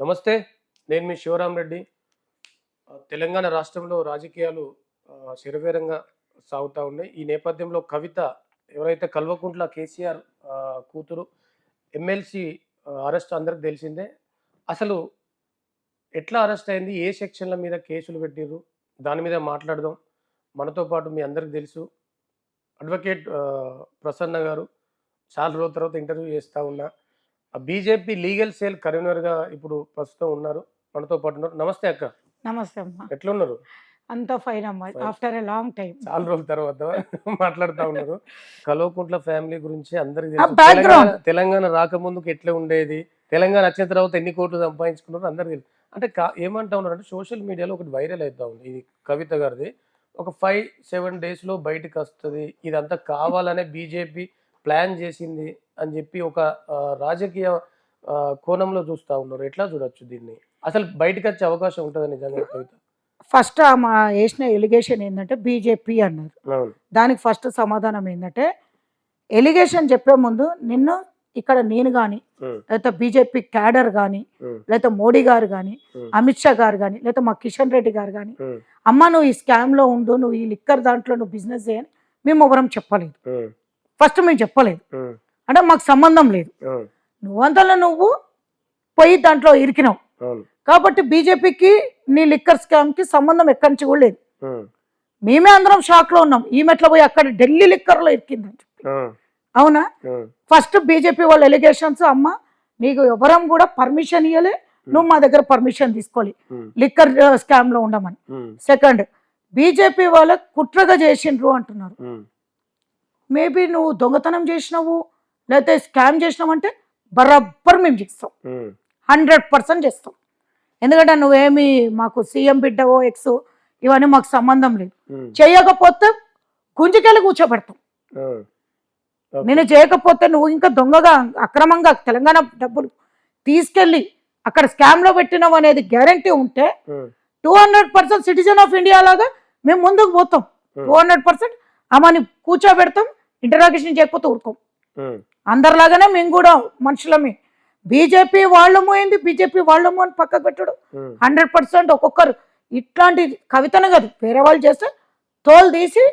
నమస్తే నేను మీ శివరాం రెడ్డి. తెలంగాణ రాష్ట్రంలో రాజకీయాలు శరవేరంగా సాగుతూ ఉన్నాయి. ఈ నేపథ్యంలో కవిత ఎవరైతే కల్వకుంట్ల కేసీఆర్ కూతురు ఎమ్మెల్సీ అరెస్ట్ అందరికి తెలిసిందే. అసలు ఎట్లా అరెస్ట్ అయింది? ఏ సెక్షన్ల మీద కేసులు పెట్టిర్రు? దాని మీద మాట్లాడదాం. మనతో పాటు మీ అందరికి తెలుసు. అడ్వకేట్ ప్రసన్న గారు చాలా రోజుల తర్వాత ఇంటర్వ్యూ చేస్తూ ఉన్నా. బీజేపీ లీగల్ సెల్ కన్వీనర్గా ఇప్పుడు ప్రస్తుతం ఉన్నారు. మనతో పాటు ఉన్నారు. నమస్తే అక్క. నమస్తే అమ్మా. ఎట్లా ఉన్నారు అంతా ఫైన్ అమ్మా. ఆఫ్టర్ ఎ లాంగ్ టైం చాలా రోజుల తర్వాత మాట్లాడుతూ ఉన్నారు. కల్వకుంట్ల ఫ్యామిలీ గురించి అందరికి తెలుసు. తెలంగాణ- రాకముందుకు ఎట్లా ఉండేది? తెలంగాణ వచ్చిన తర్వాత ఎన్ని కోట్లు సంపాదించుకున్నారు అందరికి తెలుసు. అంటే ఏమంటా ఉన్నారు అంటే సోషల్ మీడియాలో ఒకటి వైరల్ అవుతా ఉంది. ఇది కవిత గారిది. ఒక ఫైవ్ సెవెన్ డేస్లో బయటకు వస్తుంది. ఇదంతా కావాలనే బీజేపీ ప్లాన్ చేసింది అని చెప్పి ఒక రాజకీయ కోణంలో చూస్తా ఉన్నారు. ఎట్లా చూడొచ్చు దీన్ని? అసలు బయటకు వచ్చే అవకాశం ఉంటుంది నిజంగా కవిత? ఫస్ట్ మా వేసిన ఎలిగేషన్ ఏంటంటే బీజేపీ అన్నారు. దానికి ఫస్ట్ సమాధానం ఏంటంటే ఎలిగేషన్ చెప్పే ముందు నిన్ను ఇక్కడ నేను కానీ లేకపోతే బీజేపీ క్యాడర్ కానీ లేకపోతే మోడీ గారు కానీ అమిత్ షా గారు కానీ లేకపోతే మా కిషన్ రెడ్డి గారు కానీ అమ్మ నువ్వు ఈ స్కామ్లో ఉండు నువ్వు ఈ లిక్కర్ దాంట్లో నువ్వు బిజినెస్ చేయని మేము ఎవరం చెప్పలేదు. ఫస్ట్ మేము చెప్పలేదు. అంటే మాకు సంబంధం లేదు. నువ్వంతలో నువ్వు పోయి దాంట్లో ఇరికినావు. కాబట్టి బీజేపీకి నీ లిక్కర్ స్కామ్కి సంబంధం ఎక్కడి నుంచి కూడా లేదు. మేమే అందరం షాక్లో ఉన్నాం. ఈమె ఎట్లా పోయి అక్కడ ఢిల్లీ లిక్కర్లో ఇరికిందని చెప్పి. అవునా? ఫస్ట్ బీజేపీ వాళ్ళ ఎలిగేషన్స్ అమ్మ నీకు ఎవరం కూడా పర్మిషన్ ఇవ్వలే నువ్వు మా దగ్గర పర్మిషన్ తీసుకోవాలి. లిక్కర్ స్కామ్లో ఉండమని. ఉమ్, సెకండ్ బీజేపీ వాళ్ళ కుట్రగా చేసిండ్రు అంటున్నారు. మేబీ నువ్వు దొంగతనం చేసినావు లేకపోతే స్కామ్ చేసినావు అంటే బరబ్బర్ మేము చేస్తాం. హండ్రెడ్ పర్సెంట్ చేస్తాం. ఎందుకంటే నువ్వేమి మాకు సీఎం బిడ్డవో ఎక్స్ ఇవన్నీ మాకు సంబంధం లేదు. చేయకపోతే గుంజుకెళ్ళి కూర్చోబెడతాం. నేను చేయకపోతే నువ్వు ఇంకా దొంగగా అక్రమంగా తెలంగాణ డబ్బులు తీసుకెళ్ళి అక్కడ స్కామ్లో పెట్టినావు అనేది గ్యారంటీ ఉంటే two hundred percent citizen of India లాగా మేము ముందుకు పోతాం. టూ హండ్రెడ్ పర్సెంట్ ఆమెని కూర్చోబెడతాం. ఇంటరాగేషన్ చేయకపోతే ఊరుకోం. అందరిలాగానే మేము కూడా మనుషులమే. బీజేపీ వాళ్ళము ఏంది? బీజేపీ వాళ్ళము అని పక్కకు పెట్టడు. హండ్రెడ్ పర్సెంట్ ఒక్కొక్కరు. ఇట్లాంటి కవితను కాదు వేరే వాళ్ళు చేస్తే తోలు తీసి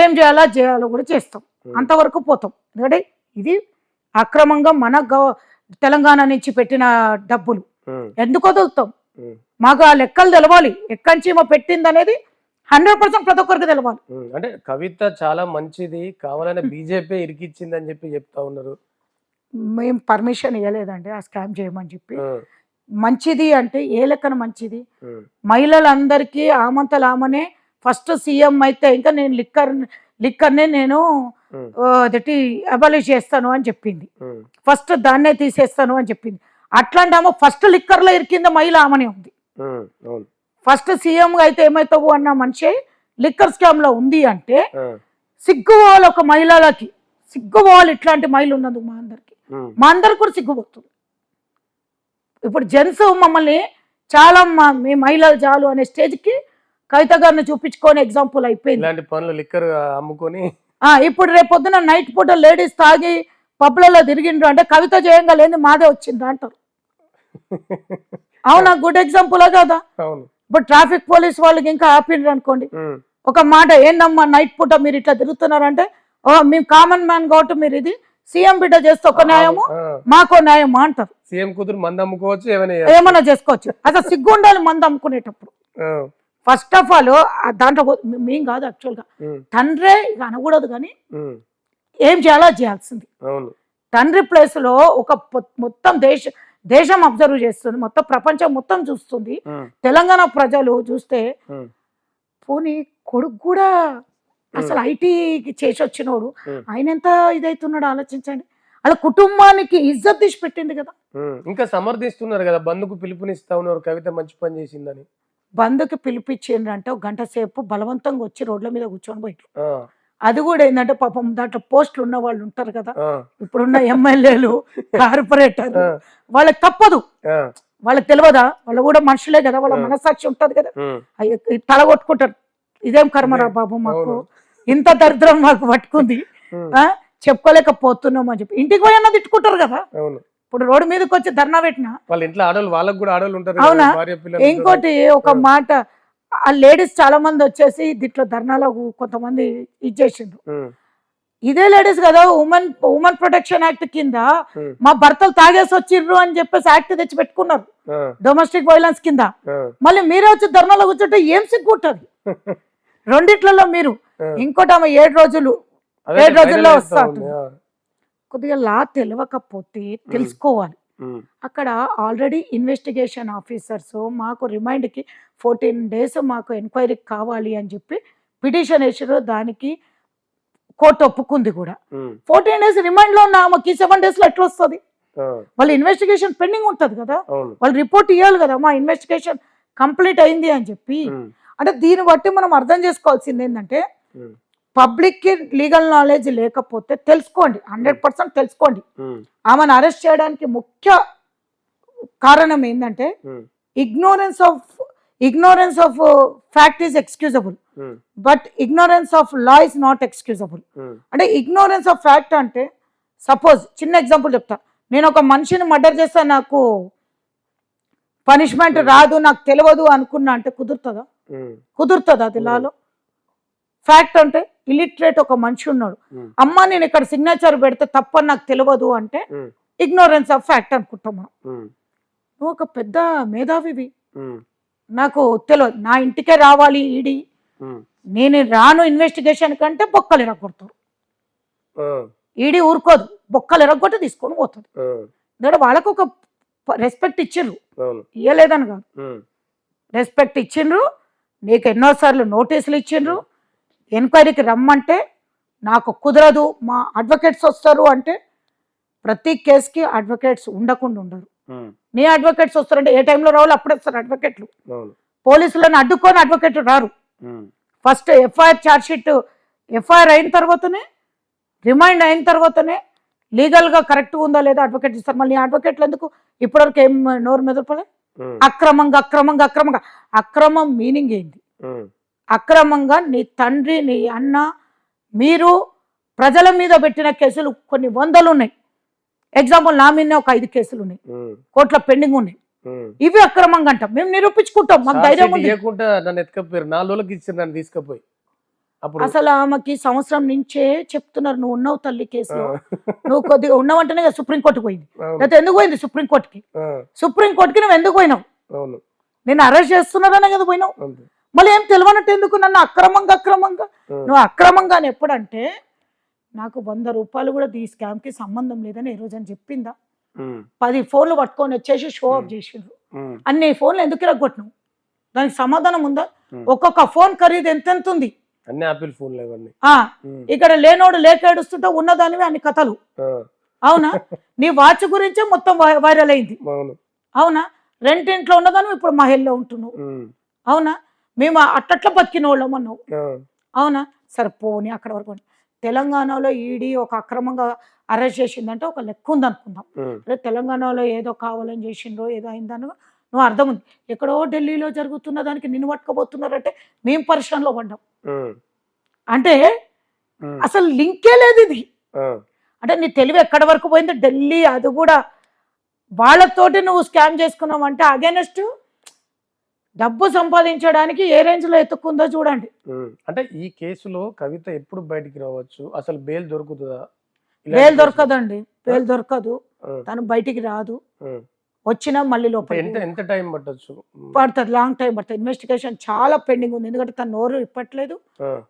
ఏం చేయాలో చేయాలో కూడా చేస్తాం. అంతవరకు పోతాం. ఎందుకంటే ఇది అక్రమంగా మన తెలంగాణ నుంచి పెట్టిన డబ్బులు. ఎందుకు వదులుతాం మాకు ఆ లెక్కలు తెలవాలి. ఎక్కడి నుంచి మా పెట్టింది అనేది హండ్రెడ్ పర్సెంట్ ప్రతి ఒక్కరికి తెలవాలి. అంటే కవిత చాలా మంచిది కావాలనే బీజేపీ ఇరికిచ్చింది అని చెప్పి చెప్తా ఉన్నారు. మేము పర్మిషన్ ఇవ్వలేదండి ఆ స్కామ్ చేయమని చెప్పి. మంచిది అంటే ఏ లెక్కన మంచిది? మహిళలందరికీ ఆమంతలు ఆమెనే ఫస్ట్ సీఎం అయితే ఇంకా నేను లిక్కర్ లిక్కర్నే నేను అదటి అబాలిష్ చేస్తాను అని చెప్పింది. ఫస్ట్ దాన్నే తీసేస్తాను అని చెప్పింది. అట్లాంటి ఆమె ఫస్ట్ లిక్కర్లో ఇరికింద మహిళ ఆమెనే ఉంది. ఫస్ట్ సీఎంగా అయితే ఏమవుతావు అన్న మనిషి లిక్కర్ స్కామ్లో ఉంది అంటే సిగ్గుపోవాలి ఒక మహిళలకి. సిగ్గుపోవాలి ఇట్లాంటి మహిళలు ఉన్నందుకు మా అందరికి. మా అందరికి కూడా సిగ్గుపోతుంది. ఇప్పుడు జెంట్స్ మమ్మల్ని చాలా మా మహిళలు చాలు అనే స్టేజ్కి కవిత గారిని చూపించుకొని ఎగ్జాంపుల్ అయిపోయింది. ఇలాంటి పనులు లిక్కర్ అమ్ముకొని ఆ, ఇప్పుడు రేపు పొద్దున నైట్ పూట లేడీస్ తాగి పబ్లలో తిరిగిండ్రు అంటే కవిత చేయంగా లేని మాదే వచ్చింది అంటారు. అవునా? గుడ్ ఎగ్జాంపుల్ కదా. అవును. ఇప్పుడు ట్రాఫిక్ పోలీస్ వాళ్ళకి ఇంకా ఆపిండ్రు అనుకోండి. ఒక మాట ఏందమ్మా నైట్ పూట మీరు ఇట్లా తిరుగుతున్నారంటే ఓ మేము కామన్ మ్యాన్ కాబట్టి మీరు ఇది సీఎం బిడ్డ చేస్తే ఒక న్యాయము మాకో న్యాయమా అంటారు. సీఎం కూతురు మంది అమ్ముకోవచ్చు ఏమైనా చేసుకోవచ్చు. అసలు సిగ్గు ఉండాలి మంది అమ్ముకునేటప్పుడు. ఫస్ట్ ఆఫ్ ఆల్ దాంట్లో మేం కాదు యాక్చువల్గా తండ్రే ఇక అనకూడదు కానీ ఏం చేయాలో చేయాల్సింది. తండ్రి ప్లేస్లో ఒక పొ- మొత్తం దేశ దేశం అబ్జర్వ్ చేస్తుంది మొత్తం ప్రపంచం మొత్తం చూస్తుంది. తెలంగాణ ప్రజలు చూస్తే పోనీ కొడుకు కూడా అసలు ఐటీకి చేసి వచ్చినోడు. ఆయన ఎంత ఇదైతున్నాడు ఆలోచించండి. అలా కుటుంబానికి ఇజ్జత్ తీసి పెట్టింది కదా. ఇంకా సమర్థిస్తున్నారు కదా బంధుకు పిలుపునిస్తా ఉన్నారు కవిత మంచి పని చేసిందని. బంధుకి పిలిపించిండ్రంటే ఒక గంట సేపు బలవంతంగా వచ్చి రోడ్ల మీద కూర్చొని పోయి అది కూడా ఏంటంటే పాపం దాంట్లో పోస్టులు ఉన్న వాళ్ళు ఉంటారు కదా. ఇప్పుడున్న ఎమ్మెల్యేలు కార్పొరేటర్ వాళ్ళకి తప్పదు. వాళ్ళకి తెలియదా వాళ్ళు కూడా మనుషులే కదా వాళ్ళ. మనసాక్షి ఉంటది కదా. తల కొట్టుకుంటారు. ఇదేం కర్మరా బాబు మాకు. ఇంత దరిద్రం మాకు పట్టుకుంది. చెప్పుకోలేకపోతున్నాం అని చెప్పి. ఇంటికి పోయి అన్న తిట్టుకుంటారు కదా. ఇప్పుడు రోడ్డు మీదకి వచ్చి ధర్నా పెట్టిన? వాళ్ళ ఇంట్లో ఆడవాళ్ళు వాళ్ళకి కూడా ఆడవాళ్ళు ఉంటారు అవునా? ఇంకోటి ఒక. మాట ఆ లేడీస్ చాలా మంది వచ్చేసి దీంట్లో ధర్నాలో కొంతమంది ఇచ్చేసిండ్రు ఉమ్, ఇదే లేడీస్ కదా ఉమెన్ ఉమెన్ ప్రొటెక్షన్ యాక్ట్ కింద మా భర్తలు తాగేసి వచ్చిర్రు అని చెప్పేసి యాక్ట్ తెచ్చి పెట్టుకున్నారు డొమెస్టిక్ వైలెన్స్ కింద. మళ్ళీ మీరే వచ్చి ధర్నాలో కూర్చుంటే ఏం సిగ్గుంటది? రెండిట్లలో మీరు. ఇంకోటి ఆమె ఏడు రోజులు ఏడు రోజుల్లో వస్తా కొద్దిగా లా తెలియకపోతే తెలుసుకోవాలి. అక్కడ ఆల్రెడీ ఇన్వెస్టిగేషన్ ఆఫీసర్స్ మాకు రిమైండ్కి ఫోర్టీన్ డేస్ మాకు ఎంక్వైరీకి కావాలి అని చెప్పి పిటిషన్ వేసారు దానికి కోర్టు ఒప్పుకుంది కూడా. ఫోర్టీన్ డేస్ రిమైండ్లో ఉన్న ఆమెకి సెవెన్ డేస్లో ఎట్లా వస్తుంది వాళ్ళ ఇన్వెస్టిగేషన్ పెండింగ్ ఉంటుంది కదా? వాళ్ళు రిపోర్ట్ ఇవ్వాలి కదా? మా ఇన్వెస్టిగేషన్ కంప్లీట్ అయింది అని చెప్పి. అంటే దీన్ని బట్టి మనం అర్థం చేసుకోవాల్సింది ఏంటంటే పబ్లిక్కి లీగల్ నాలెడ్జ్ లేకపోతే తెలుసుకోండి హండ్రెడ్ పర్సెంట్ తెలుసుకోండి. ఆమెను అరెస్ట్ చేయడానికి ముఖ్య కారణం ఏంటంటే ignorance of ignorance of fact is excusable. But ignorance of law is not excusable. అంటే ఇగ్నోరెన్స్ ఆఫ్ ఫ్యాక్ట్ అంటే సపోజ్ చిన్న ఎగ్జాంపుల్ చెప్తా. నేను ఒక మనిషిని మర్డర్ చేస్తే నాకు పనిష్మెంట్. రాదు నాకు తెలియదు అనుకున్నా అంటే కుదురుతుందా? కుదురుతుందా అది. లాలో? ఫ్యాక్ట్ అంటే ఇలిటరేట్ ఒక మనిషి ఉన్నాడు. అమ్మ నేను ఇక్కడ సిగ్నేచర్ పెడితే తప్పని నాకు తెలియదు అంటే ఇగ్నోరెన్స్ ఆఫ్ ఫ్యాక్ట్ అనుకుంటాం మనం. నువ్వు ఒక పెద్ద మేధావివి. నాకు తెలియదు. నా ఇంటికే రావాలి ఈడి. నేను రాను ఇన్వెస్టిగేషన్ కంటే బొక్కలు ఎరగొడతారు. ఈడీ ఊరుకోదు. బొక్కలు ఎరగొట్టి తీసుకొని పోతుంది. ఎందుకంటే వాళ్ళకు ఒక రెస్పెక్ట్ ఇచ్చిండ్రు. ఇయ్యలేదని కాదు. రెస్పెక్ట్ ఇచ్చిండ్రు. నీకు ఎన్నోసార్లు నోటీసులు ఇచ్చిండ్రు. ఎంక్వైరీకి రమ్మంటే నాకు కుదరదు. మా అడ్వకేట్స్ వస్తారు అంటే ప్రతి కేసుకి అడ్వకేట్స్ ఉండకుండా ఉండరు. నీ అడ్వకేట్స్ వస్తారంటే ఏ టైంలో రావాలి అప్పుడే వస్తారు అడ్వకేట్లు. పోలీసులను అడ్డుకొని అడ్వకేట్ రారు. First FIR charge sheet FIR అయిన తర్వాతనే రిమైండ్ అయిన తర్వాతనే లీగల్గా కరెక్ట్ ఉందా లేదా అడ్వకేట్ ఇస్తారు మళ్ళీ అడ్వకేట్లు ఎందుకు? ఇప్పటివరకు ఏం నోరు మెదపలే? అక్రమంగా అక్రమంగా అక్రమంగా. అక్రమం మీనింగ్ ఏంటి? అక్రమంగా నీ తండ్రి నీ అన్న మీరు ప్రజల మీద పెట్టిన కేసులు కొన్ని వందలు ఉన్నాయి ఎగ్జాంపుల్ నా మీదనే ఒక ఐదు కేసులు ఉన్నాయి ఉమ్, కోర్టులో పెండింగ్ ఉన్నాయి. ఇవి అక్రమంగా అంటాం. మేము నిరూపించుకుంటాం. మాకు ధైర్యం ఉంది. తీసుకుపోయి. అసలు ఆమెకి సంవత్సరం నుంచే చెప్తున్నారు నువ్వు ఉన్నావు తల్లి కేసులో. నువ్వు కొద్దిగా ఉన్నావంటేనే కదా సుప్రీంకోర్టుకు పోయింది. లేకపోతే ఎందుకు పోయింది సుప్రీంకోర్టుకి సుప్రీంకోర్టుకి నువ్వు ఎందుకు పోయినావు? నేను అరెస్ట్ చేస్తున్నారనే కదా పోయినావు. మళ్ళీ ఏం తెలియనట్టు ఎందుకు నన్ను అక్రమంగా అక్రమంగా? నువ్వు అక్రమంగా అని ఎప్పుడంటే నాకు వంద రూపాయలు కూడా ఈ స్కామ్కి సంబంధం లేదని ఈ రోజు అని చెప్పిందా? పది ఫోన్లు పట్టుకొని వచ్చేసి షో ఆఫ్. చేసిండ్రు. అన్ని ఫోన్లు ఎందుకు ఇరగొట్టినావు? దానికి సమాధానం ఉందా. ఒక్కొక్క ఫోన్ ఖరీదు ఎంతెంత ఉంది అన్ని ఆపిల్ ఫోన్లు ఇక్కడ లేనోడు లేక ఏడుస్తుంటే ఉన్నదానివి అన్ని కథలు. అవునా? నీ వాచ్ గురించే మొత్తం వైరల్ అయింది. అవును. రెంటింట్లో ఉన్నదాన్ని ఇప్పుడు మహిళలో ఉంటున్నావు. అవునా? మేము అట్టట్లా బతికిన వాళ్ళం అన్నావు అవునా? సరే పోనీ అక్కడ వరకు. తెలంగాణలో ఈడీ ఒక అక్రమంగా అరెస్ట్ చేసిందంటే ఒక లెక్క ఉంది అనుకుందాం ఉమ్, అరే తెలంగాణలో ఏదో కావాలని చేసిండ్రో ఏదో అయిందనో నువ్వు అర్థం ఉంది. ఎక్కడో ఢిల్లీలో జరుగుతున్న దానికి నిన్ను పట్టుకోబోతున్నారంటే మేము పరిశ్రమలో పడ్డాం. అంటే అసలు లింకే లేదు ఇది. అంటే నీ తెలివి ఎక్కడి వరకు పోయింది? ఢిల్లీ అది కూడా వాళ్ళతోటి నువ్వు స్కామ్ చేసుకున్నావు అంటే అగేనెస్ట్ డబ్బు సంపాదించడానికి ఏ రేంజ్లో ఎత్తుక్కుందో చూడండి. అంటే ఈ కేసులో కవిత ఎప్పుడు బయటికి రావచ్చు? అసలు బెయిల్ దొరుకుతుందా? బెయిల్ దొరకదండి. బెయిల్ దొరకదు. తను బయటికి రాదు. వచ్చినా మళ్ళీ లోపల ఎంత ఎంత టైం పట్టొచ్చు? పడుతుంది లాంగ్ టైం పడుతుంది. ఇన్వెస్టిగేషన్ చాలా పెండింగ్ ఉంది. ఎందుకంటే తను నోరు ఇప్పట్లేదు.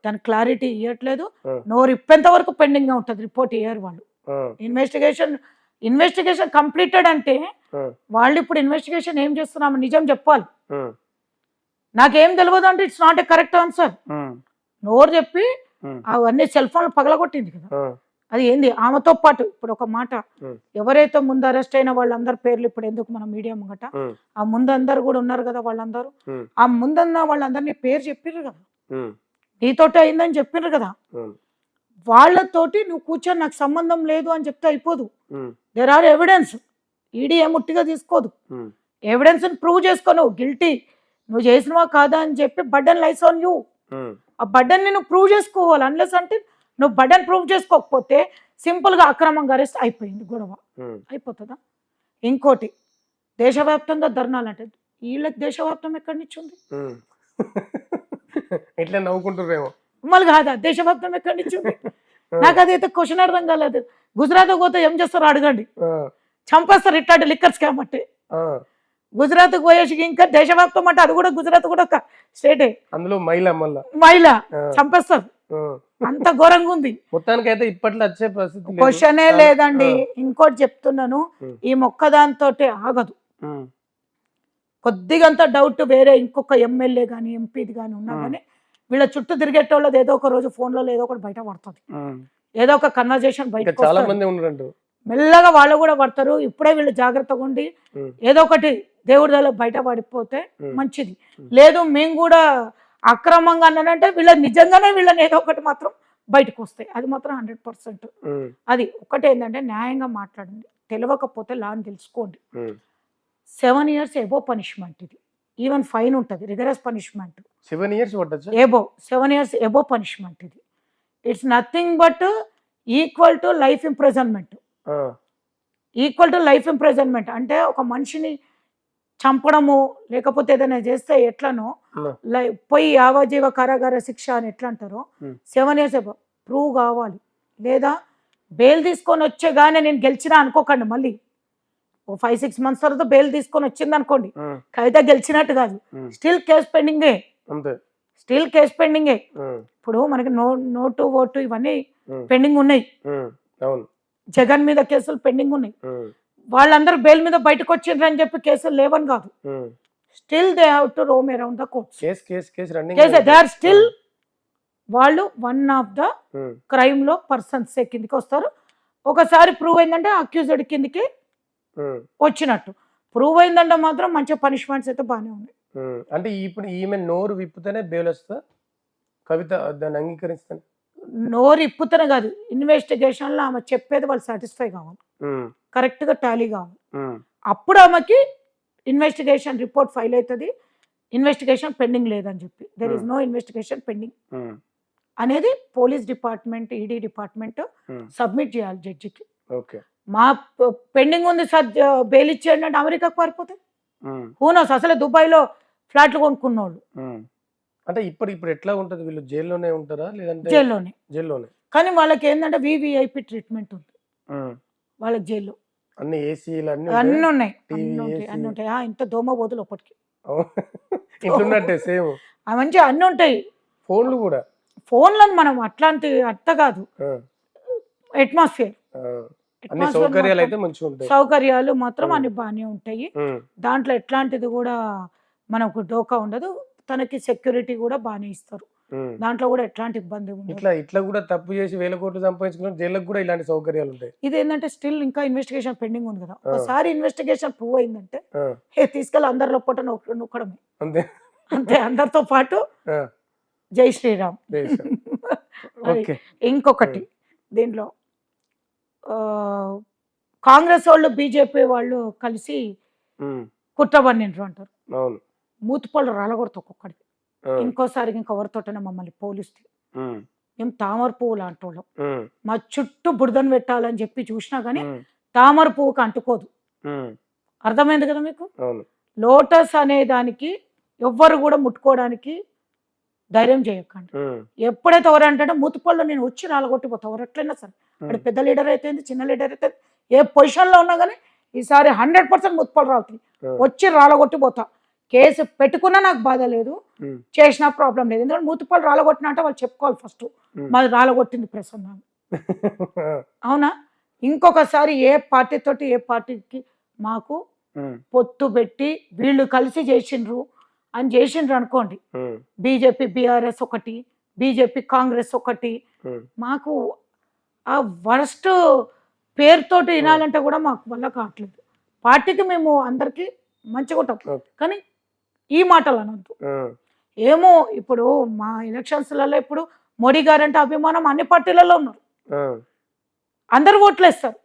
తన క్లారిటీ ఇవ్వట్లేదు. నోరు ఇప్పేంత వరకు పెండింగ్గా ఉంటుంది రిపోర్ట్ ఇయ్యరు వాళ్ళు. ఇన్వెస్టిగేషన్ ఇన్వెస్టిగేషన్ కంప్లీటెడ్ అంటే వాళ్ళు ఇప్పుడు ఇన్వెస్టిగేషన్ ఏం చేస్తున్నాము నిజం చెప్పాలి. నాకేం తెలియదు అంటే it's not a correct answer నోరు చెప్పి అవన్నీ సెల్ ఫోన్లు పగలగొట్టింది కదా. అది ఏంది? ఆమెతో పాటు ఇప్పుడు ఒక మాట. ఎవరైతే ముందు అరెస్ట్ అయిన వాళ్ళందరి పేర్లు ఇప్పుడు ఎందుకు మనం మీడియా ముంగట? ఆ. ముందు అందరు కూడా ఉన్నారు కదా వాళ్ళందరూ. ఆ. ముందన్న వాళ్ళందరినీ పేరు చెప్పిర్రు కదా. నీతోటి అయిందని చెప్పిండ్రు కదా. వాళ్ళతోటి నువ్వు కూర్చొని నాకు సంబంధం లేదు అని చెప్తే అయిపోదు. దెర్ ఆర్ ఎవిడెన్స్ ఈడీ ఏం ముట్టిగా తీసుకోదు. ఎవిడెన్స్ ప్రూవ్ చేసుకో నువ్వు. గిల్టీ నువ్వు చేసినవా కాదా అని చెప్పి బడ్డన్ లైస్ ఆన్ యూ. ఆ బడ్డన్ నువ్వు ప్రూవ్ చేసుకోవాలి. అన్లెస్ అంటే నువ్వు బడ్డన్ ప్రూవ్ చేసుకోకపోతే సింపుల్గా అక్రమంగా అరెస్ట్ అయిపోయింది గొడవ. అయిపోతుందా? ఇంకోటి దేశవ్యాప్తంగా ధర్నాలు అంటే వీళ్ళకి దేశవ్యాప్తం ఎక్కడి నుంచి ఉంది? ఉమ్. ఇట్లా నవ్వుకుంటుర్రేమో. మళ్ళీ కాదా? దేశవ్యాప్తం ఎక్కడి నుంచి ఉంది? నాకు అదైతే క్వశ్చన్ అర్థం కాలేదు. గుజరాత్ పోతే ఏం చేస్తారో అడగండి. చంపేస్తారు ఇట్లాంటి లిక్కర్ స్కామ్ అంటే. ఆ. గుజరాత్ పోయేసి ఇంకా దేశవ్యాప్తం అంటే అది కూడా గుజరాత్ కూడా ఒక స్టేటే. అందులో మహిళ మళ్ళా మహిళ చంపేస్తారు. అంత ఘోరంగా ఉంది. మొత్తానికైతే ఇప్పట్లో వచ్చే పరిస్థితి. క్వశ్చనే లేదండి. ఇంకోటి చెప్తున్నాను. ఈ మొక్కదాంతో ఆగదు. కొద్దిగంత డౌట్ వేరే ఇంకొక ఎమ్మెల్యే కానీ ఎంపీది కానీ ఉన్నా. కానీ వీళ్ళ చుట్టూ తిరిగేటోళ్ళది ఏదో ఒక రోజు ఫోన్లో ఏదో ఒకటి బయట పడుతుంది. ఏదో ఒక కన్వర్జేషన్ బయట చాలా మంది ఉన్నారంట. మెల్లగా వాళ్ళు కూడా పడతారు. ఇప్పుడే వీళ్ళు జాగ్రత్తగా ఉండి. ఏదో ఒకటి దేవుడి దగ్గర బయట పడిపోతే. మంచిది. లేదు మేము కూడా అక్రమంగా అన్నానంటే వీళ్ళ నిజంగానే వీళ్ళని ఏదో ఒకటి మాత్రం బయటకు వస్తాయి. అది మాత్రం హండ్రెడ్ పర్సెంట్. అది ఒకటి ఏంటంటే న్యాయంగా మాట్లాడండి. తెలియకపోతే లా అని తెలుసుకోండి. సెవెన్ ఇయర్స్ ఎబో పనిష్మెంట్ ఇది. ఈవెన్ ఫైన్ ఉంటుంది rigorous punishment. Seven years above seven years above punishment ఇది. It's nothing but equal to life imprisonment. Equal to life imprisonment అంటే ఒక మనిషిని చంపడము లేకపోతే ఏదైనా చేస్తే ఎట్లనో. లై పోయి యావజీవ కారాగార శిక్ష అని ఎట్లా అంటారో. సెవెన్ ఇయర్స్ ప్రూవ్ కావాలి. లేదా బెయిల్ తీసుకొని వచ్చేగానే నేను గెలిచినా అనుకోకండి మళ్ళీ. ఓ ఫైవ్ సిక్స్ మంత్స్ తర్వాత బెయిల్ తీసుకొని వచ్చింది అనుకోండి. కవిత గెలిచినట్టు కాదు. స్టిల్ కేసు పెండింగే స్టిల్ కేసు పెండింగే ఇప్పుడు మనకి నో నోటు ఓటు ఇవన్నీ పెండింగ్ ఉన్నాయి. జగన్ మీద కేసులు పెండింగ్ ఉన్నాయి. వాళ్ళందరూ బెయిల్ మీద బయటకు వచ్చిండ్రు అని చెప్పి కేసులు లేవని కాదు. Still they have to roam around the courts case case case running case they are still వాళ్ళు వన్ ఆఫ్ ద క్రైమ్లో పర్సన్స్ కిందికి వస్తారు. ఒకసారి ప్రూవ్ అయిందంటే అక్యూజ్డ్ కిందికి వచ్చినట్టు. ప్రూవ్ అయిందంటే మాత్రం మంచి పనిష్మెంట్స్ అయితే బాగానే ఉన్నాయి. అంటే ఇప్పుడు ఈమె నోరు విప్పితేనే బెయిల్ వస్తా కవిత దాన్ని అంగీకరిస్తాను? నోరు ఇప్పుతనే కాదు. ఇన్వెస్టిగేషన్లో ఆమె చెప్పేది వాళ్ళు సాటిస్ఫై కావాలి. ఉమ్, కరెక్ట్గా టాలీ కావాలి. అప్పుడు ఆమెకి ఇన్వెస్టిగేషన్ రిపోర్ట్ ఫైల్ అవుతుంది. ఇన్వెస్టిగేషన్ పెండింగ్ లేదని చెప్పి. There is. No investigation pending. అనేది police department ED department. Submit చేయాలి జడ్జికి. మా పెండింగ్ ఉంది సార్ బెయిల్ ఇచ్చేయండి అంటే అమెరికాకు పారిపోతే? ఉమ్, హూనోస్ అసలే దుబాయ్లో ఫ్లాట్లు కొనుక్కున్నోళ్ళు. అంటే ఇప్పుడు ఇప్పుడు ఎట్లా ఉంటది? వీళ్ళు జైల్లోనే ఉంటారా? లేదంటే జైల్లోనే. జైల్లోనే? కానీ వాళ్ళకి ఏంటంటే వివిఐపి ట్రీట్మెంట్ ఉంది. వాళ్ళకి జైల్లో. అన్ని ఏసీలు అన్ని అన్నీ? ఉన్నాయి అన్నీ ఉంటాయి. ఇంత దోమ లోపలికి అవును. ఇట్లున్నట్టే సేమ్. మంచిగా అన్నీ ఉంటాయి. ఫోన్లు కూడా? ఫోన్లను మనం అట్లాంటి అర్థ కాదు. అట్మాస్ఫియర్. సౌకర్యాలు అయితే మంచిగా ఉంటాయి. సౌకర్యాలు మాత్రం. అన్ని బాగానే ఉంటాయి. దాంట్లో ఎట్లాంటిది కూడా మనకు డోకా ఉండదు. తనకి సెక్యూరిటీ కూడా బాగానే ఇస్తారు. దాంట్లో కూడా ఎట్లాంటి ఇబ్బంది ఉండదు. ఇట్లా ఇట్లా కూడా తప్పు చేసి వేల కోట్లు సంపాదించుకున్న జైళ్ళకు కూడా ఇలాంటి సౌకర్యాలు ఉంటాయి. ఇది ఏంటంటే స్టిల్ ఇంకా ఇన్వెస్టిగేషన్ పెండింగ్ ఉంది కదా. ఒకసారి ఇన్వెస్టిగేషన్ ప్రూవ్ అయిందంటే తీసుకెళ్ళి అందరిలో పొట్ట నొక్క- నొక్కడమే. అంతే. అంతే అందరితో పాటు జై శ్రీరామ్. ఇంకొకటి దీంట్లో కాంగ్రెస్ వాళ్ళు బీజేపీ వాళ్ళు కలిసి కుట్ర పన్నిండ్రు అంటారు. మూతుపళ్ళు రాలగొడతా ఒక్కొక్కడికి. ఇంకోసారి ఇంకెవరితోటనే మమ్మల్ని పోలిస్తే. మేము తామర పువ్వు లాంటి వాళ్ళం మా చుట్టూ బురదను పెట్టాలని చెప్పి చూసినా కానీ తామర పువ్వుకి అంటుకోదు. అర్థమైంది కదా మీకు? లోటస్ అనే దానికి ఎవ్వరు కూడా ముట్టుకోవడానికి ధైర్యం చేయకండి. ఎప్పుడైతే ఎవరు అంటే మూతుపళ్ళు నేను వచ్చి రాలగొట్టిపోతా ఎవరు ఎట్లయినా సరే. అక్కడ పెద్ద లీడర్ అయితే చిన్న లీడర్ అయితే ఏ పొజిషన్లో ఉన్నా కానీ ఈసారి హండ్రెడ్ పర్సెంట్ ముత్తుపళ్ళు రాలుతాయి ఉమ్, వచ్చి రాలగొట్టిపోతా కేసు పెట్టుకున్నా నాకు బాధ లేదు. చేసినా ప్రాబ్లం లేదు. ఎందుకంటే మూతుపళ్ళు రాలగొట్టినా అంటే వాళ్ళు చెప్పుకోవాలి ఫస్ట్. మాది రాలగొట్టింది ప్రసన్న అవునా? ఇంకొకసారి ఏ పార్టీతోటి ఏ పార్టీకి మాకు పొత్తు పెట్టి వీళ్ళు కలిసి చేసిండ్రు అని చేసిండ్రు అనుకోండి. బీజేపీ బీఆర్ఎస్ ఒకటి బీజేపీ కాంగ్రెస్ ఒకటి. మాకు ఆ వరస్ట్ పేరుతోటి వినాలంటే కూడా మాకు వల్ల కావట్లేదు. పార్టీకి మేము అందరికీ మంచిగా ఉంటాం. కానీ ఈ మాటలు అనొద్దు ఏమో ఇప్పుడు మా ఎలక్షన్స్లలో ఇప్పుడు మోడీ గారు అంటే అభిమానం అన్ని పార్టీలలో ఉన్నారు. అందరు ఓట్లు వేస్తారు